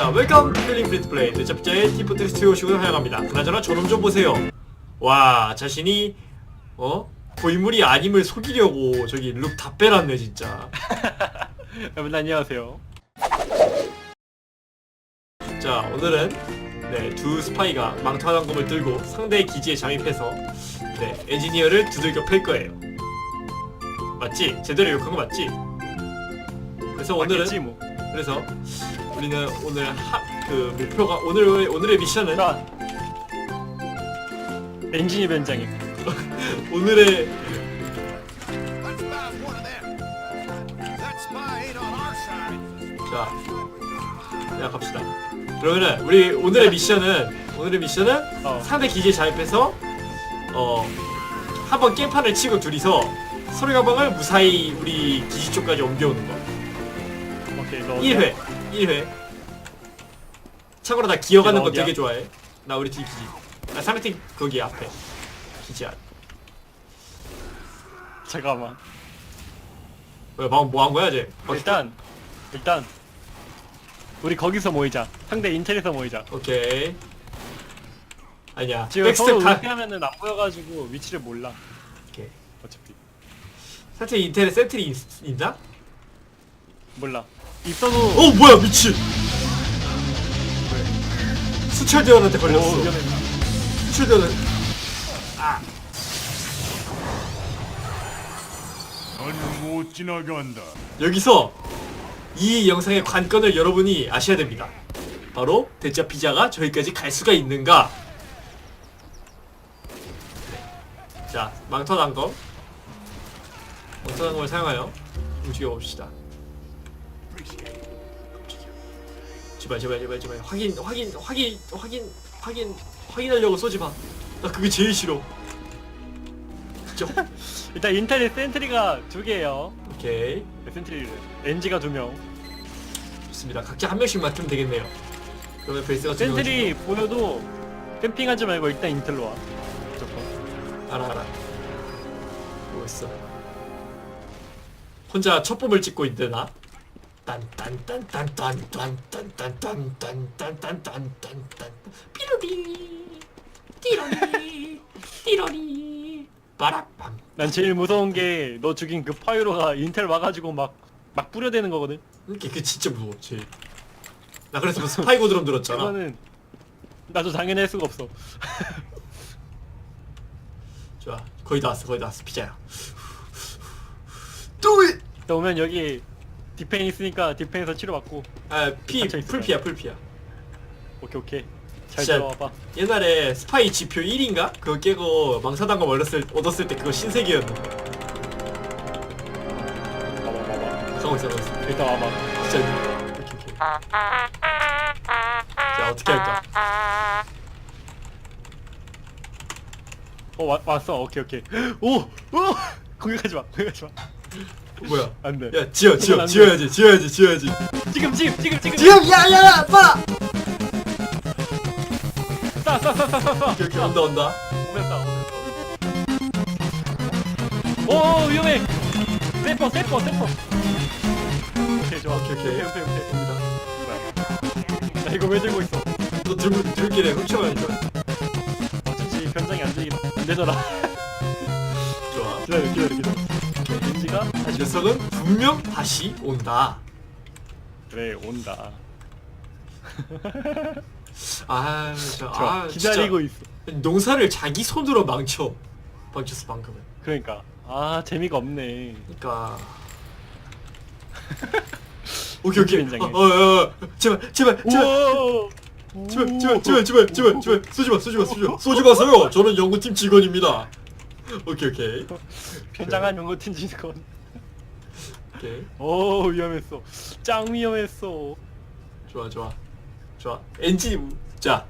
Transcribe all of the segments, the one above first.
자, 웰컴 투 필링 프리트 플레이. 대접자의 티포트 스튜디오식을 하여갑니다. 그나저나 저놈 좀 보세요. 와, 자신이 어? 고인물이 아님을 속이려고 저기 룩 다 빼놨네 진짜. 여러분 안녕하세요. 자, 오늘은 네, 두 스파이가 망토 하단검을 들고 상대의 기지에 잠입해서 네, 엔지니어를 두들겨 팰 거예요. 맞지? 제대로 욕한 거 맞지? 그래서 오늘은 맞겠지 뭐. 그래서 우리는 오늘 하, 그 목표가 오늘 오늘의 미션은 자, 엔지니 변장이. 오늘의 Let's find one of them. That spy ain't on our side. 자, 자 갑시다. 그러면은 우리 오늘의 미션은 오늘의 미션은 어. 상대 기지에 잠입해서 어 한번 게임판을 치고 둘이서 서로 가방을 무사히 우리 기지 쪽까지 옮겨오는 거. 오케이 너. 1회, 1회. 참고로 나 기어가는 너거 어디야? 되게 좋아해. 나 우리 팀 기지. 나 상대팀 거기 앞에 기지 안. 잠깐만. 왜 방금 뭐 한 거야 이제? 어, 일단 일단 우리 거기서 모이자. 상대 인텔에서 모이자. 오케이. 아니야. 지금 서로 백스텝 다. 이렇게 하면은 안 보여가지고 위치를 몰라. 오케이. 어차피 사실 인텔에 센트리 있, 있나? 몰라. 있어도. 어 뭐야 미친. 수철대원한테 오, 걸렸어. 위험했다. 수철대원. 아. 넌못 지나간다. 여기서 이 영상의 관건을 여러분이 아셔야 됩니다. 바로 대짜 피자가 저기까지 갈 수가 있는가? 네. 자, 망토 단검. 망토 단검을 사용하여 움직여 봅시다. 제발 제발 제발 제발 확인 확인 확인 확인 확인 확인하려고 쏘지 마. 나 그게 제일 싫어. 진짜. 일단 인텔에 센트리가 두 개예요. 오케이 센트리를. 엔지가 두 명. 좋습니다. 각자 한 명씩 맡으면 되겠네요. 그러면 베이스가 두 명을 센트리 보여도 캠핑하지 말고 일단 인텔로 와. 무조건. 알아 알아 뭐 있어 혼자 첫 봄을 찍고 있는데 나 딴딴딴딴딴딴딴딴딴딴딴딴딴딴 삐로리 띠로리 띠로리 빠라밤 난 제일 무서운 게 너 죽인 그 파이로가 인텔 와가지고 막 막 뿌려대는 거거든. 이게 그 진짜 제일 나 그래서 뭐 스파이 고 드럼 들었잖아. 그거는 나도 당연히 할 수가 없어. 좋아. 거의 다 왔어 거의 다 왔어. 피자야. Do it 또 오면 여기 디펜 있으니까 디펜에서 치료받고. 아 피 갇혀 있을 풀피야 풀피야 오케이 오케이. 잘 진짜- 들어와봐. 옛날에 스파이 지표 1인가? 그거 깨고 망사단검 얻었을, 얻었을 때 그거 신세계였는데 와봐 와봐. 가고 있어 가고 있어 일단 와봐. 진짜 오케이 오케이 자 어떻게 할까 어 와, 왔어. 오케이 오케이. 오! 오! 공격하지 마. 공격하지 마. 뭐야 안 돼. 야 지어 지어. 지어야지 지어야지 지어야지 지금 지금 지금 지금. 지금 야야야 쏴쏴쏴쏴쏴. 오케이 오케이 온다 온다 오면 쏴. 오면 쏴. 오 위험해. 세퍼 세퍼 세퍼. 오케이 좋아. 오케이, 오케이. 오케이 오케이. 옵니다. 나 이거 왜 들고 있어? 너 들고 들길래 훔쳐가니까 어쩐지 변장이 안 되긴 안 되더라. 좋아 기다려 기다려 기다려. 이 다시 녀석은 분명 다시 온다. 그래 온다. 아, 저, 좋아 아 기다리고 있어. 농사를 자기 손으로 망쳐. 망쳤어 방금은. 그러니까. 아 재미가 없네. 그러니까. 오케이 오케이. 인정해. 어, 어, 어, 제발 제발 제발 우와. 제발. 제발 제발 제발 제발. 제발 쏘지 마 쏘지 마 쏘지 마. 쏘지 마세요. 저는 연구팀 직원입니다 오케이 오케이. 변장한 연구팀 직원. 오케이. 오 위험했어. 짱 위험했어. 좋아 좋아. 좋아. 엔진 자.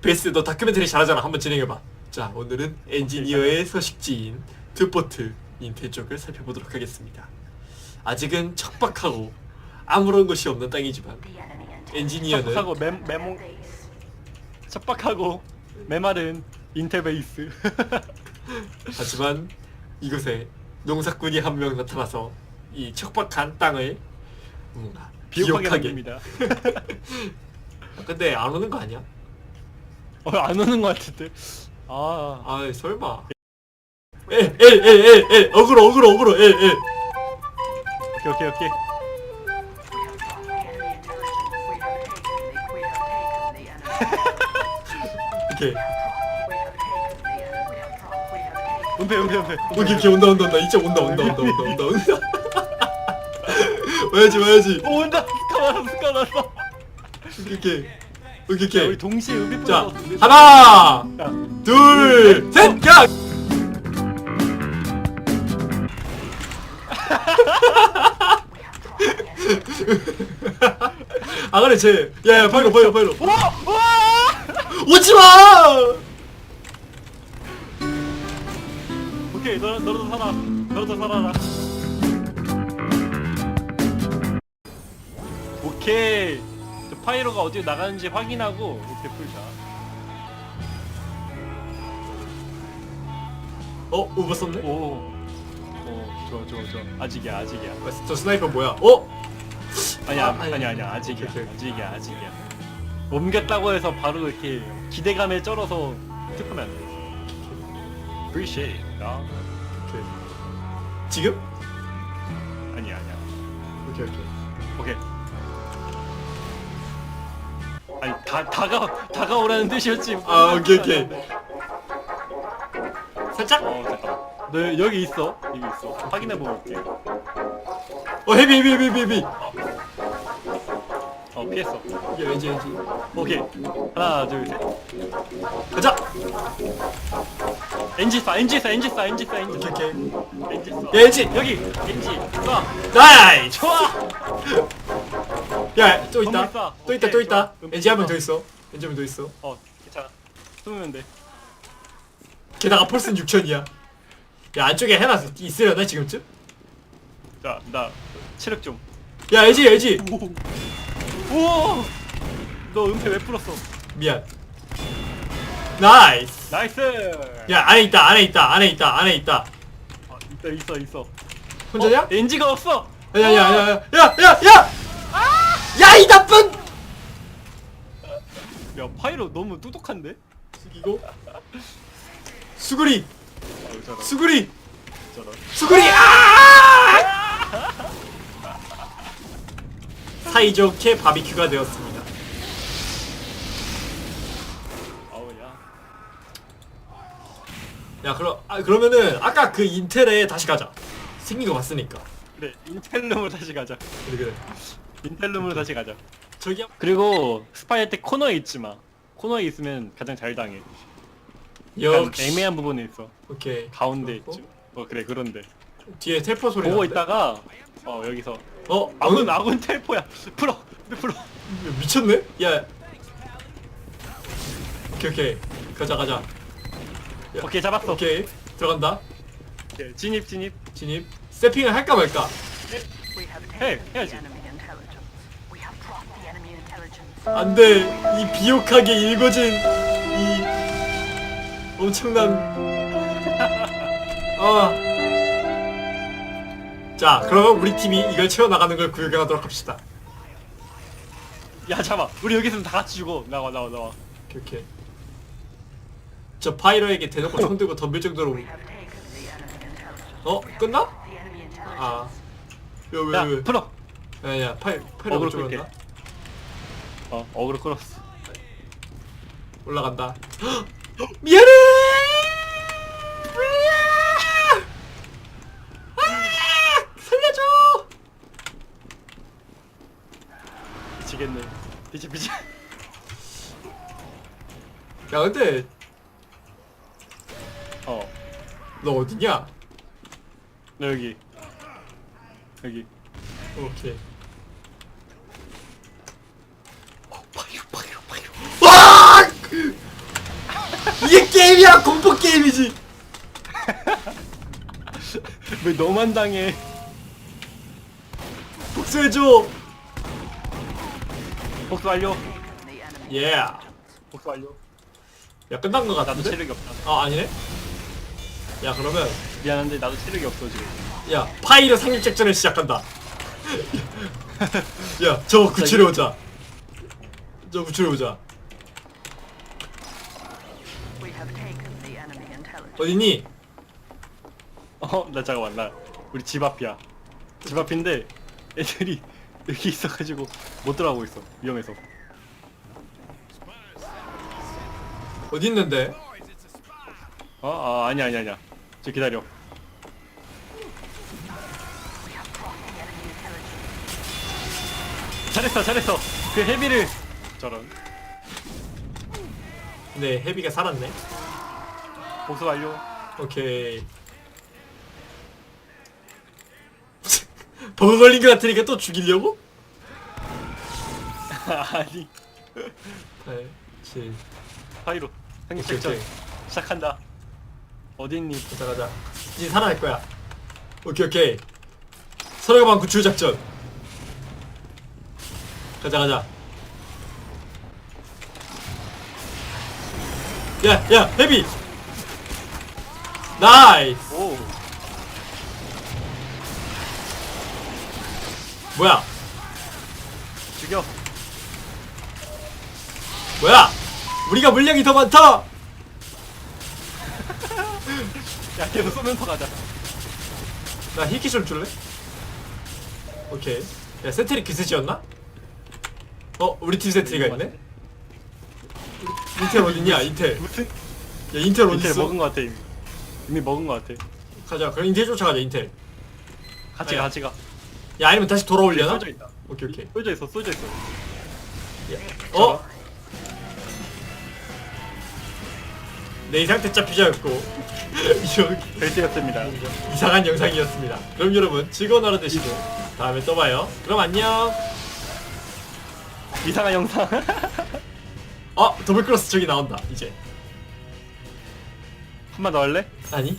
베스 너 다큐멘터리 잘하잖아. 한번 진행해봐. 자 오늘은 엔지니어의 서식지인 드포트 인텔 쪽을 살펴보도록 하겠습니다. 아직은 척박하고 아무런 것이 없는 땅이지만 엔지니어는 척박하고 매 매몽 척박하고 메마른 인텔 베이스. 하지만 이곳에 농사꾼이 한 명 나타나서 이 척박한 땅을 뭔가 비옥하게 비옥하게. 만듭니다. 근데 안 오는 거 아니야? 어, 안 오는 것 같은데. 아, 아 설마 엘엘엘엘 어그로 어그로 어그로 엘엘 오케이 오케이 오케이. 오케이 은폐 은폐 은폐. 오케이 오케이 온다 온다 온다 이제 온다 온다 온다 온다 온다 온다 와야지 와야지 오 어, 온다. 스카 왔어 스카 왔어. 오케이 오케이 오케이 자, 우리 오케이 동시에 은폐 자 하나 자, 둘셋 야! 아 그래 쟤 야야 파이로 파이로 파이로 와! 와! 오지마 오케이 너 너도 살아. 너도 살아라. 오케이. 저 파이로가 어디로 나가는지 확인하고 이렇게 풀자. 어 오버 썼네 오. 오, 좋아 좋아 좋아. 아직이야 아직이야. 아, 저 스나이퍼 뭐야 어 아니야 아, 아니. 아니 아니야 아직이야 오케이, 오케이. 아직이야 아직이야. 옮겼다고 해서 바로 이렇게 기대감에 쩔어서 틱하면 안 돼. Appreciate. 아, 오케이 지금 아니야 아니야. 오케이 오케이 오케이. 아니 다 다가 다가오라는 뜻이었지. 아 오케이 오케이 살짝 어 잠깐. 너 여기 있어. 여기 있어. 확인해 보고 올게. 어 헤비 헤비 헤비 헤비 헤비 어 피했어. 이게 왠지 왠지 오케이. 하나 둘 셋. 가자 엔지 쏴 엔지 쏴 엔지 쏴 엔지 쏴 엔지 오케이 쏴. 오케이 엔지 쏴. 야 엔지 여기 엔지 쏴. 나이스 좋아. 야 또 있다 선물 쏴. 또 있다 오케이, 또 있다 좋아. 엔지 한 명더 쏴. 있어 엔지 한 명 더 있어 어 괜찮아. 쏘면 돼. 게다가 펄스는 6천이야 야 안쪽에 해놨어 있으려나 지금쯤? 자, 나 체력 좀. 야 엔지 엔지 오. 우와. 너 은폐 왜 풀었어? 미안 나이스 나이스. 야 안에 있다 안에 있다 안에 있다 안에 있다 아, 있다 있어 있어. 혼자냐? 어? 엔지가 없어. 야야야야야야야! 야 이 나쁜! 야 파이로 너무 뚜둑한데? 이거 수그리 아, 수그리 저런. 수그리 아! 사이좋게 바비큐가 되었습니다. 야 그럼 아 그러면은 아까 그 인텔에 다시 가자 생긴 거 봤으니까 그래 인텔룸으로 다시 가자. 그래 그래 인텔룸으로 다시 가자. 저기 그리고 스파이 때 코너에 있지 마. 코너에 있으면 가장 잘 당해. 약간 역시 애매한 부분에 있어. 오케이 가운데 그렇고. 있지. 어 그래 그런데. 뒤에 텔포 소리 보고 나는데? 있다가 어 여기서 어 아군 아 아군 텔포야. 풀어 풀어. 미쳤네 야 오케이 오케이 가자 가자 야, 오케이 잡았어. 오케이 들어간다 오케이, 진입 진입. 진입 세핑을 할까 말까 해 해야지. 안돼 이 비옥하게 일궈진 이 엄청난 아. 자 그러면 우리 팀이 이걸 채워나가는 걸 구경하도록 합시다 야 잡아. 우리 여기 있으면 다 같이 죽어. 나와 나와 나와. 오케이 오케이 저 파이로에게 대놓고 총 들고 덤빌 정도로 어? 끝나? 아야 왜왜왜 풀어. 야야 파이 파이로 어그로 쪽 끌게. 올라 어 어그로 끌었어. 올라간다 미안해 아! 살려줘 미치겠네. 미치 미치. 야 근데 너 어디냐? 너 여기. 여기. 오케이 어, 파이로 파이로 파이로 와! 이게 게임이야 공포 게임이지 왜 너만 당해? 복수해줘 복수 완료. 예. 복수 완료. 야 끝난 거 나도 같은데? 체력이 없다. 아 아니네? 야 그러면 미안한데 나도 체력이 없어 지금. 야 파이로 상륙작전을 시작한다 야 저거 구출해 오자 저거 구출해 오자 We have taken the enemy intelligence. 어딨니? 어, 나 잠깐만, 나 우리 집 앞이야. 집 앞인데 애들이 여기 있어가지고 못 들어가고 있어. 위험해서. 어디 있는데? 어, 아, 아니야, 아니야, 아니야. 저 기다려. 잘했어, 잘했어. 그 헤비를 저런 네 헤비가 살았네 복수 완료. 오케이 버그 걸린 것 같으니까 또 죽이려고? 아니, 8 7 파이로. 오케이 작전 오케이 시작한다. 어디 있니? 가자 가자. 이제 살아날 거야. 오케이 오케이. 서로가 방 구출 작전. 가자 가자. 야야 헤비! 나이스! 오, 뭐야? 죽여. 뭐야? 우리가 물량이 더 많다 야, 계속 쏘면서 가자. 나 힐키 좀 줄래? 오케이 야 세트리 기스지였나? 어 우리 팀 세트리가 있네? 인텔 어딨냐 인텔 무슨 야 인텔 인텔 어딨어? 먹은 거 같아 이미. 이미 먹은 거 같아. 가자 그럼 인텔 쫓아가자 인텔 같이 아야. 가, 같이 가. 야 아니면 다시 돌아올려나? 쏘져 있다. 오케이 오케이 쏘져 있어, 쏘져 있어. 어? 내 이상 대짜 피자였고 이런 벨트였습니다. 이상한 영상이었습니다 그럼 여러분 즐거운 하루 되시고 다음에 또 봐요 그럼 안녕 이상한 영상. 어 더블크로스 저기 나온다 이제 한 번 더 할래? 아니